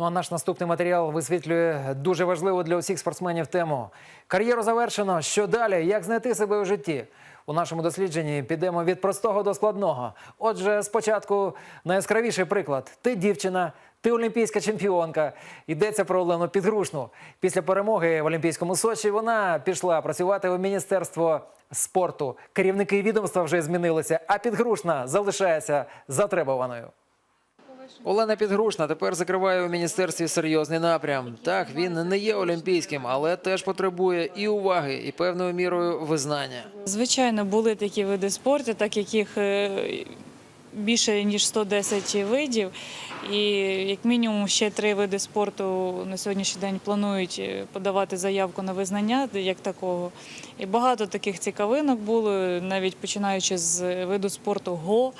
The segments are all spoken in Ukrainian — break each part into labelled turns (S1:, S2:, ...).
S1: Ну а наш наступний матеріал висвітлює дуже важливу для усіх спортсменів тему. Кар'єру завершено. Що далі? Як знайти себе у житті? У нашому дослідженні підемо від простого до складного. Отже, спочатку найяскравіший приклад: ти дівчина. Ти олімпійська чемпіонка. Йдеться про Олену Підгрушну. Після перемоги в Олімпійському Сочі вона пішла працювати у міністерство спорту. Керівники відомства вже змінилися, а Підгрушна залишається затребуваною. Олена Підгрушна тепер закриває у міністерстві серйозний напрям. Так, він не є олімпійським, але теж потребує і уваги, і певною мірою визнання.
S2: Звичайно, були такі види спорту, так яких е, більше ніж 110 видів. І як мінімум ще три види спорту на сьогоднішній день планують е, подавати заявку на визнання як такого. І багато таких цікавинок було, навіть починаючи з виду спорту ГО.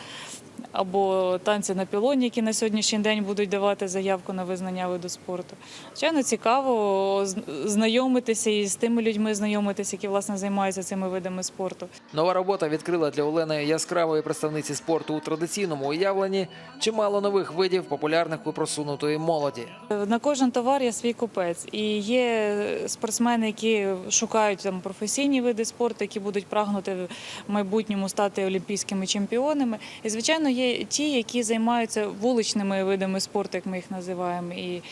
S2: Або танці на пілоні, які на сьогоднішній день будуть давати заявку на визнання виду спорту. Звичайно, цікаво знайомитися і з тими людьми знайомитися, які власне займаються цими видами спорту.
S1: Нова робота відкрила для Олени яскравої представниці спорту у традиційному уявленні чимало нових видів популярних у просунутої молоді.
S2: На кожен товар є свій купець, і є спортсмени, які шукають там професійні види спорту, які будуть прагнути в майбутньому стати олімпійськими чемпіонами. І звичайно, є ті, які займаються вуличними видами спорту, як ми їх називаємо. І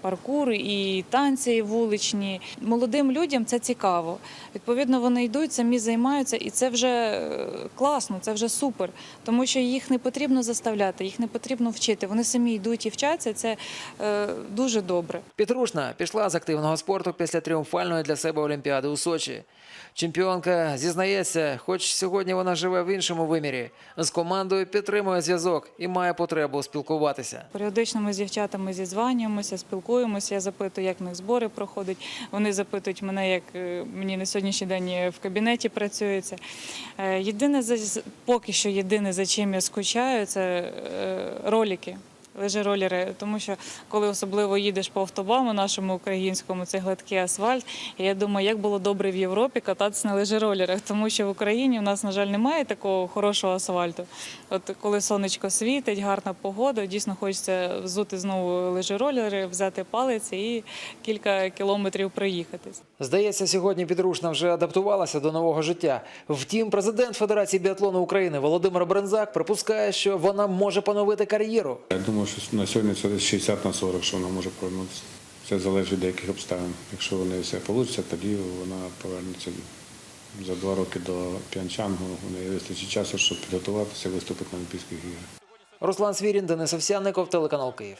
S2: Паркур і танці вуличні молодим людям це цікаво. Відповідно, вони йдуть, самі займаються, і це вже е, класно, це вже супер. Тому що їх не потрібно заставляти, їх не потрібно вчити. Вони самі йдуть і вчаться. Це е, дуже добре.
S1: Підрушна пішла з активного спорту після тріумфальної для себе Олімпіади у Сочі. Чемпіонка зізнається, хоч сьогодні вона живе в іншому вимірі. З командою підтримує зв'язок і має потребу спілкуватися.
S2: Періодично ми з дівчатами зізванюємося, спілкуємося. Я запитую, як в них збори проходять. Вони запитують мене, як е, мені на сьогоднішній день в кабінеті працюється. Е, Єдине поки що єдине за чим я скучаю, це е, ролики. Лежеролери, тому що коли особливо їдеш по автобану нашому українському, це гладкий асфальт. І я думаю, як було добре в Європі кататися на лежеролерах, тому що в Україні в нас, на жаль, немає такого хорошого асфальту. От коли сонечко світить, гарна погода, дійсно хочеться взути знову лежеролери, взяти палець і кілька кілометрів проїхатись.
S1: Здається, сьогодні підрушна вже адаптувалася до нового життя. Втім, президент Федерації біатлону України Володимир Брензак припускає, що вона може поновити кар'єру.
S3: Я думаю, що на сьогодні це 60 на 40, що вона може повернутися. Це залежить від деяких обставин. Якщо вони все вийде, тоді вона повернеться за два роки до П'янчангу. У неї вистачить часу, щоб підготуватися, виступити на Олімпійських іграх.
S1: Руслан Свірін, Денис Овсянников, телеканал Київ.